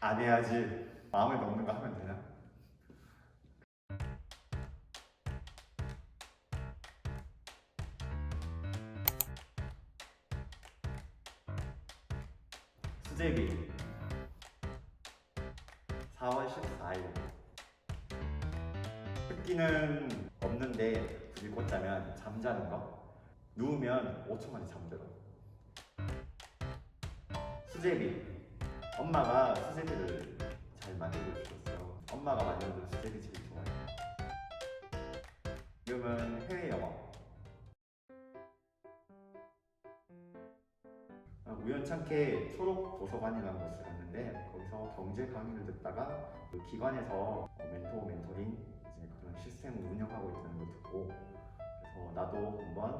안 해야지. 마음에 넣는 거 하면 되나? 수제비. 4월 14일. 습기는 없는데 굳이 꽂자면 잠자는 거? 누우면 5초 만에 잠들어. 수제비 엄마가 수제비를 잘 만들고 주셨어 엄마가 만드는 수제비 제일 좋아해 지금은 해외 영어 아, 우연찮게 초록 도서관이라는 곳을 갔는데 거기서 경제 강의를 듣다가 그 기관에서 어, 멘토 멘토링 이제 그런 시스템을 운영하고 있다는 걸 듣고 그래서 나도 한번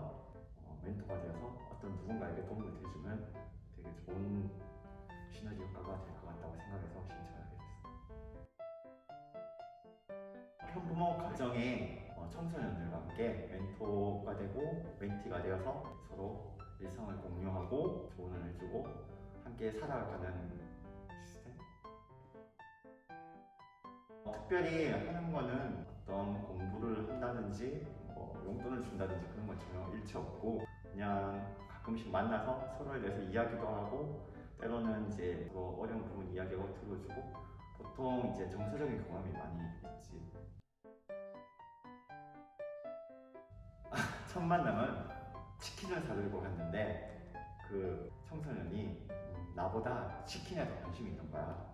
어, 멘토가 되어서 어떤 누군가에게 도움을 대주면 되게 좋은 시너지 효과가 될 것 같다고 생각해서 신청하게 됐어요. 현부모 가정의 어, 청소년들과 함께 멘토가 되고 멘티가 되어서 서로 일상을 공유하고 조언을 해주고 함께 살아가는 시스템. 어, 특별히 하는 거는 어떤 공부를 한다든지 뭐 용돈을 준다든지 그런 건 전혀 일치 없고 그냥 가끔씩 만나서 서로에 대해서 이야기도 하고 때로는 이제 뭐 어려운 부분 이야기하고 들어주고 보통 이제 정서적인 경험이 많이 있지. 첫 만남은 치킨을 사들고 갔는데 그 청소년이 음, 나보다 치킨에 더 관심이 있는 거야.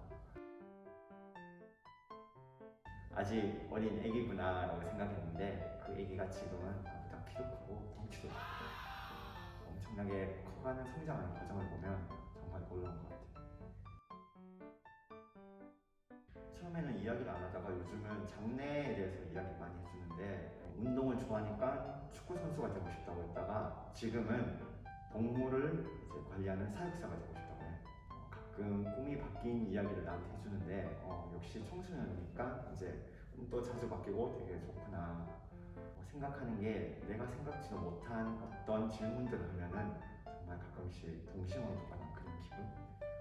아직 어린 애기구나라고 생각했는데 그 애기가 지금은 나보다 키도 크고 덩치도 크고 엄청나게 커가는 성장하는 과정을 보면 정말 놀라운 것 같아요. 처음에는 이야기를 안 하다가 요즘은 장래에 대해서 이야기 많이 해주는데 운동을 좋아하니까 축구 선수가 되고 싶다고 했다가 지금은 동물을 관리하는 사육사가 되고 싶다고 해. 어, 가끔 꿈이 바뀐 이야기를 나한테 해주는데 어, 역시 청소년이니까 이제 꿈도 자주 바뀌고 되게 좋구나. 어, 생각하는 게 내가 생각지도 못한 어떤 질문들을 하면은 정말 가끔씩 동심으로 돌아가는 그런 기분.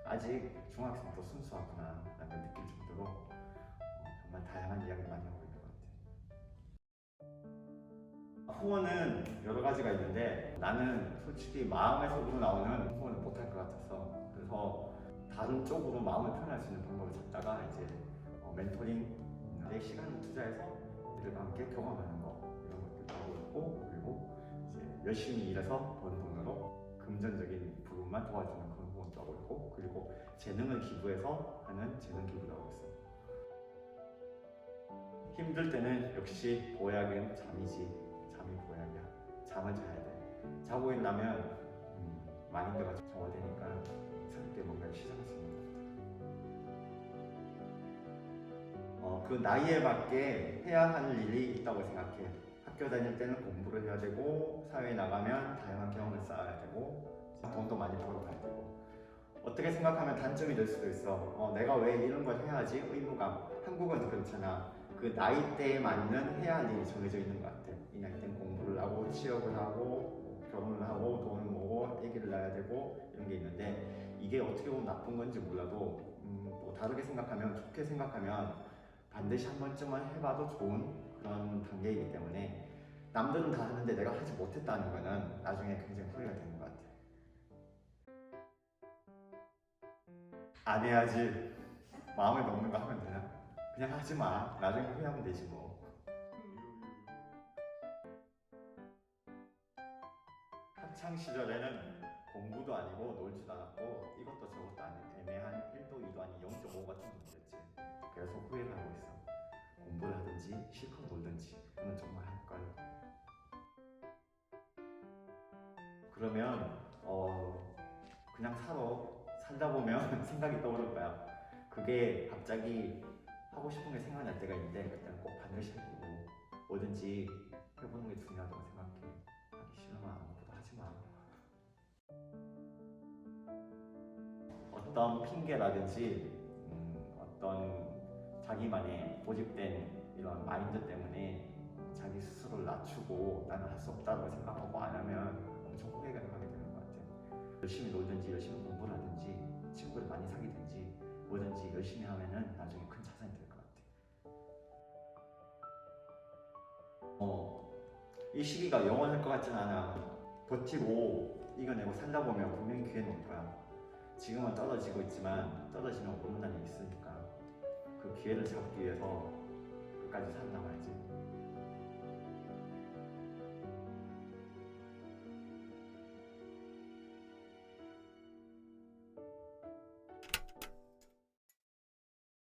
아직 중학생도 순수하구나 라는 느낄 정도로 어, 정말 다양한 이야기를 많이 하고 있는 것 같아요. 후원은 여러 가지가 있는데 나는 솔직히 마음의 속으로 나오는 후원을 못할 것 같아서 그래서 다른 쪽으로 마음을 표현할 수 있는 방법을 찾다가 이제 어, 멘토링 내 시간을 투자해서 이들과 함께 경험하는 거 이런 것들도 하고 있고 그리고 이제 열심히 일해서 번 돈으로 금전적인 부분만 도와주는 그런 후원도 하고 있고 그리고 재능을 기부해서 하는 재능 기부도 하고 있어요. 힘들 때는 역시 보약은 잠이지 잠이 보약이야. 잠을 자야 돼. 자고 있나면 음, 마인드가 정화되니까 새롭게 뭔가를 시작할 수 있는 것 같아. 어, 그 나이에 맞게 해야 할 일이 있다고 생각해. 학교 다닐 때는 공부를 해야 되고 사회에 나가면 다양한 경험을 쌓아야 되고 돈도 많이 벌어가야 되고 어떻게 생각하면 단점이 될 수도 있어. 어, 내가 왜 이런 걸 해야지? 의무감. 한국은 그렇잖아. 그 나이대에 맞는 해야 할 일이 정해져 있는 것 같아. 이 나이 때는 공부를 하고 취업을 하고 결혼을 하고 돈을 모으고 아기를 낳아야 되고 이런 게 있는데 이게 어떻게 보면 나쁜 건지 몰라도 음, 또 다르게 생각하면 좋게 생각하면 반드시 한 번쯤은 해봐도 좋은 그런 단계이기 때문에 남들은 다 하는데 내가 하지 못했다는 거는 나중에 굉장히 후회가 되는 것 같아. 안 해야지. 마음에 넣는 거 하면 되나? 그냥 하지 마. 나중에 후회하면 되지 뭐. 학창 시절에는 공부도 아니고 놀지도 않았고 이것도 저것도 아닌 애매한 1도 2도 아닌 0.5 같은 문제였지. 그래서 후회를 하고 있어. 공부를 하든지 실컷 놀든지 오늘 정말 할 걸. 그러면 어 그냥 살아. 살다 보면 생각이 떠오를 거야. 그게 갑자기 하고 싶은 게 생각날 때가 있는데 그때는 꼭 반드시 해보고 뭐든지 해보는 게 중요하다고 생각해. 하기 싫으면 아무것도 하지 마. 어떤 핑계라든지 음, 어떤 자기만의 고집된 이런 마인드 때문에 자기 스스로를 낮추고 나는 할 수 없다고 생각하고 안 하면 엄청 후회가 가게 되는 것 같아. 열심히 놀든지 열심히 공부를 하든지 친구를 많이 사귀든지 뭐든지 열심히 하면은 나중에 큰 자산이 될 것 같아. 어, 이 시기가 영원할 것 같진 않아. 버티고 이겨내고 살다 보면 분명히 기회는 올 거야. 지금은 떨어지고 있지만 떨어지면 오는 날이 있으니까 그 기회를 잡기 위해서 끝까지 살아남아야지.